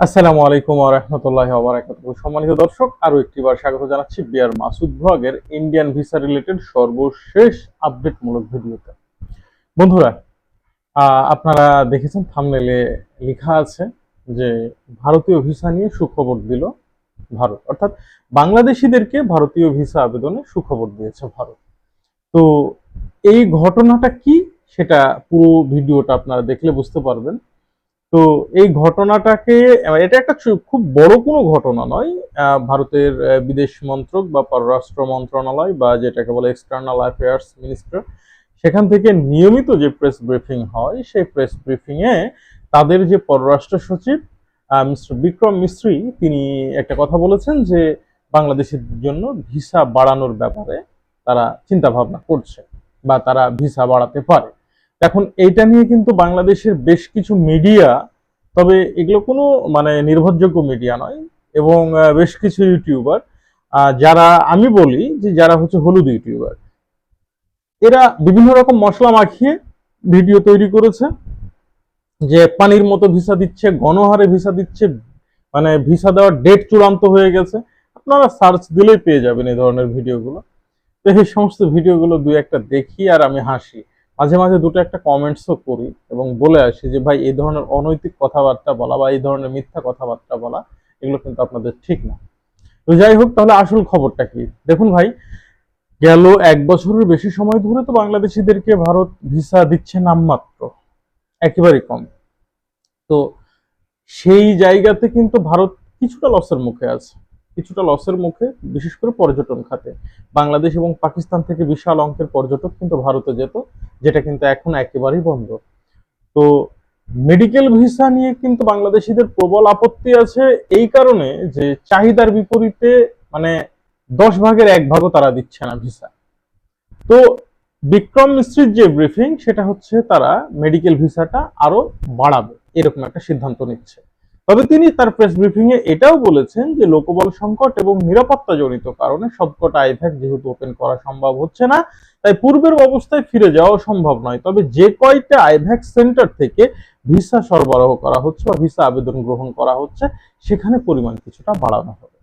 আসসালামু আলাইকুম রহমতুল্লাহ সম্মানিত দর্শক আরও একটিবার স্বাগত জানাচ্ছি বিআর মাসুদ ব্লগের ইন্ডিয়ান ভিসা রিলেটেড সর্বশেষ আপডেটমূলক ভিডিওতে। বন্ধুরা আপনারা দেখেছেন থামনেলে লেখা আছে যে ভারতীয় ভিসা নিয়ে সুখবর দিল ভারত। অর্থাৎ বাংলাদেশিদেরকে ভারতীয় ভিসা আবেদনে সুখবর দিয়েছে ভারত। তো এই ঘটনাটা কি? সেটা পুরো ভিডিওটা আপনারা দেখলে বুঝতে পারবেন। তো এই ঘটনাটাকে, এটা একটা খুব বড় কোনো ঘটনা নয় ভারতের বিদেশ মন্ত্রক বা পররাষ্ট্র মন্ত্রণালয় বা যেটাকে বলে এক্সটার্নাল অ্যাফেয়ার্স মিনিস্টার সেখান থেকে নিয়মিত যে প্রেস ব্রিফিং হয়, সেই প্রেস ব্রিফিং এ তাদের যে পররাষ্ট্র সচিব মিস্টার বিক্রম মিস্ত্রি তিনি একটা কথা বলেছেন যে বাংলাদেশের জন্য ভিসা বাড়ানোর ব্যাপারে তারা চিন্তা ভাবনা করছে বা তারা ভিসা বাড়াতে পারে। এখন এইটা নিয়ে কিন্তু বাংলাদেশের বেশ কিছু মিডিয়া তবে এগুলো কোনো মানে নির্ভরযোগ্য মিডিয়া নয়, এবং বেশ কিছু ইউটিউবার যারা আমি বলি যে যারা হচ্ছে হলুদ ইউটিউবার এরা বিভিন্ন রকম মশলা মাখিয়ে ভিডিও তৈরি করেছে, যে পানির মতো ভিসা দিচ্ছে, গণহারে ভিসা দিচ্ছে মানে ভিসা দেওয়ার ডেট চূড়ান্ত হয়ে গেছে, আপনারা সার্চ দিলেই পেয়ে যাবেন এই ধরনের ভিডিওগুলো তো এই সমস্ত ভিডিওগুলো দুই একটা দেখি আর আমি হাসি। মাঝে মাঝে দুটো একটা কমেন্টসও করি এবং বলে আসি যে, ভাই এই ধরনের অনৈতিক কথাবার্তা বলা বা এই ধরনের মিথ্যা কথাবার্তা বলা, এগুলো কিন্তু আপনাদের ঠিক না। তো যাই হোক, তাহলে আসল খবরটা কি? দেখুন ভাই, গেল এক বছরের বেশি সময় ধরে তো বাংলাদেশিদেরকে ভারত ভিসা দিচ্ছে নামমাত্র একেবারে কম। তো সেই জায়গাতে কিন্তু ভারত কিছুটা লসের মুখে আছে। কিছুটা লসের মুখে, বিশেষ করে পর্যটন খাতে। বাংলাদেশ এবং পাকিস্তান থেকে বিশাল অঙ্কের পর্যটক কিন্তু ভারতে যেত, যেটা কিন্তু এখন একেবারেই বন্ধ। তো মেডিকেল ভিসা নিয়ে কিন্তু বাংলাদেশিদের প্রবল আপত্তি আছে এই কারণে যে চাহিদার বিপরীতে মানে দশ ভাগের এক ভাগও তারা দিচ্ছে না ভিসা তো বিক্রম মিস্ত্রির যে ব্রিফিং সেটা হচ্ছে তারা মেডিকেল ভিসাটা আরও বাড়াবে, এরকম একটা সিদ্ধান্ত নিচ্ছে। তবে তিনি তার প্রেস ব্রিফিং এ এটাও বলেছেন যে লোকবল সংকট এবং নিরাপত্তা জনিত কারণে সবকটা আইভ্যাক যেহেতু ওপেন করা সম্ভব হচ্ছে না, তাই পূর্বের অবস্থায় ফিরে যাওয়া সম্ভব নয়। তবে যে কয়টা আইভ্যাক সেন্টার থেকে ভিসা সরবরাহ করা হচ্ছে বা ভিসা আবেদন গ্রহণ করা হচ্ছে, সেখানে পরিমাণ কিছুটা বাড়ানো হবে।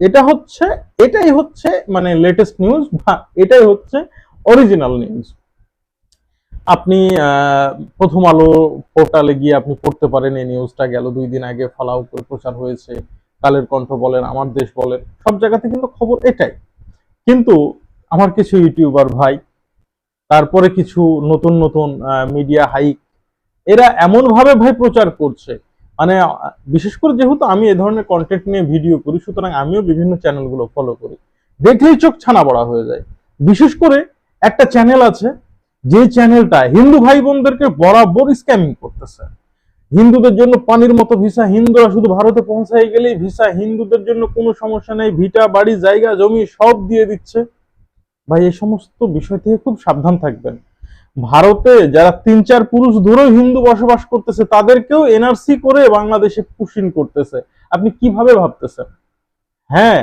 এটা হচ্ছে, এটাই হচ্ছে মানে লেটেস্ট নিউজ বা এটাই হচ্ছে অরিজিনাল নিউজ আপনি প্রথম আলো পোর্টালে গিয়ে আপনি পড়তে পারেন, এই নিউজটা গেল, দুই দিন আগে ফলাও করে প্রচার হয়েছে, কালের কণ্ঠ বলেন, আমার দেশ বলেন, সব জায়গাতে কিন্তু খবর এটাই। কিন্তু আমার কিছু ইউটিউবার ভাই, তারপরে কিছু নতুন নতুন মিডিয়া হাইক এরা এমন ভাবে ভাই প্রচার করছে মানে বিশেষ করে যেহেতু আমি এ ধরনের কন্টেন্ট নিয়ে ভিডিও করি, সুতরাং আমিও বিভিন্ন চ্যানেলগুলো ফলো করি, দেখলেই চোখ ছানা বড়া হয়ে যায়। বিশেষ করে একটা চ্যানেল আছে যে চ্যানেলটা হিন্দু ভাই বোনদেরকে বরাবর স্ক্যামিং করতেছে। হিন্দুদের জন্য পানির মতো ভিসা, হিন্দুরা শুধু ভারতে পৌঁছায় গেলেই ভিসা, হিন্দুদের জন্য কোনো সমস্যা নেই, ভিটা, বাড়ি, জায়গা, জমি সব দিয়ে দিচ্ছে। ভাই, এই সমস্ত বিষয় থেকে খুব সাবধান থাকবেন। ভারতে যারা তিন চার পুরুষ ধরেও হিন্দু বসবাস করতেছে, তাদেরকেও এনআরসি করে বাংলাদেশে পুশিন করতেছে। আপনি কীভাবে ভাবতেছেন? হ্যাঁ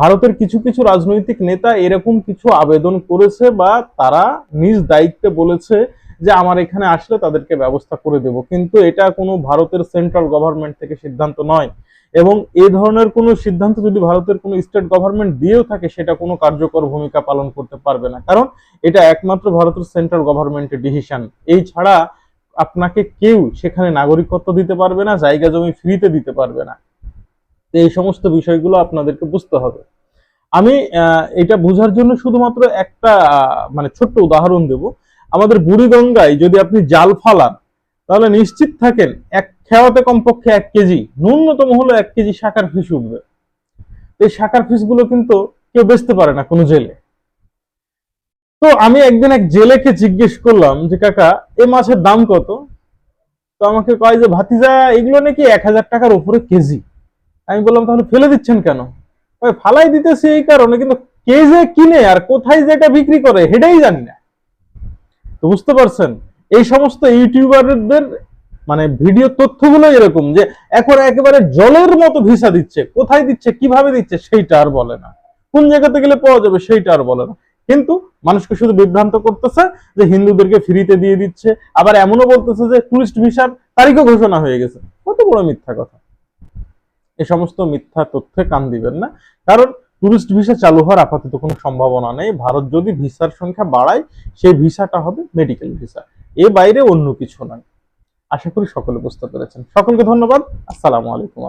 ভারতের কিছু কিছু রাজনৈতিক নেতা এরকম কিছু আবেদন করেছে বা তারা নিজ দায়িত্বে বলেছে যে আমার এখানে আসলে তাদেরকে ব্যবস্থা করে দেব। কিন্তু এটা কোনো ভারতের সেন্ট্রাল গভর্নমেন্ট থেকে সিদ্ধান্ত নয়। এবং এ ধরনের কোনো সিদ্ধান্ত যদি ভারতের কোনো স্টেট গভর্নমেন্ট দিয়েও থাকে, সেটা কোনো কার্যকর ভূমিকা পালন করতে পারবে না। কারণ এটা একমাত্র ভারতের সেন্ট্রাল গভর্নমেন্টের ডিসিশন এই ছাড়া আপনাকে কেউ সেখানে নাগরিকত্ব দিতে পারবে না, জায়গা জমি ফ্রিতে দিতে পারবে না। তো এই সমস্ত বিষয়গুলো আপনাদেরকে বুঝতে হবে। আমি এটা বোঝার জন্য শুধুমাত্র একটা মানে ছোট্ট উদাহরণ দেব। আমাদের বুড়িগঙ্গায় যদি আপনি জাল ফালান, তাহলে নিশ্চিত থাকেন এক খেওয়াতে কমপক্ষে এক কেজি, ন্যূনতম হলো এক কেজি শাকার ফিস উঠবে। এই শাকার ফিসগুলো কিন্তু কেউ বেচতে পারে না কোনো জেলে। তো আমি একদিন এক জেলেকে জিজ্ঞেস করলাম যে, কাকা, এ মাছের দাম কত? তো আমাকে কয় যে, ভাতিজা, এগুলো নাকি এক হাজার টাকার উপরে কেজি। আমি বললাম, তাহলে ফেলে দিচ্ছেন কেন? ওই ফালাই দিতেছে এই কারণে, কিন্তু কে যে কিনে আর কোথায় যেটা বিক্রি করে, সেটাই জানি না। তো বুঝতে পারছেন? এই সমস্ত ইউটিউবারদের মানে ভিডিও তথ্যগুলো এরকম যে, এখন একেবারে জলের মতো ভিসা দিচ্ছে। কোথায় দিচ্ছে, কীভাবে দিচ্ছে, সেইটা আর বলে না। কোন জায়গাতে গেলে পাওয়া যাবে, সেইটা আর বলে না। কিন্তু মানুষকে শুধু বিভ্রান্ত করতেছে যে, হিন্দুদেরকে ফ্রিতে দিয়ে দিচ্ছে। আবার এমনও বলতেছে যে, টুরিস্ট ভিসার তারিখও ঘোষণা হয়ে গেছে। কত বড় মিথ্যা কথা। এ সমস্ত মিথ্যা তথ্যে কান দিবেন না। কারণ টুরিস্ট ভিসা চালু হওয়ার আপাতত কোনো সম্ভাবনা নেই। ভারত যদি ভিসার সংখ্যা বাড়ায়, সেই ভিসাটা হবে মেডিকেল ভিসা এ বাইরে অন্য কিছু নয়। আশা করি সকলে বুঝতে পেরেছেন। সকলকে ধন্যবাদ। আসসালামু আলাইকুম।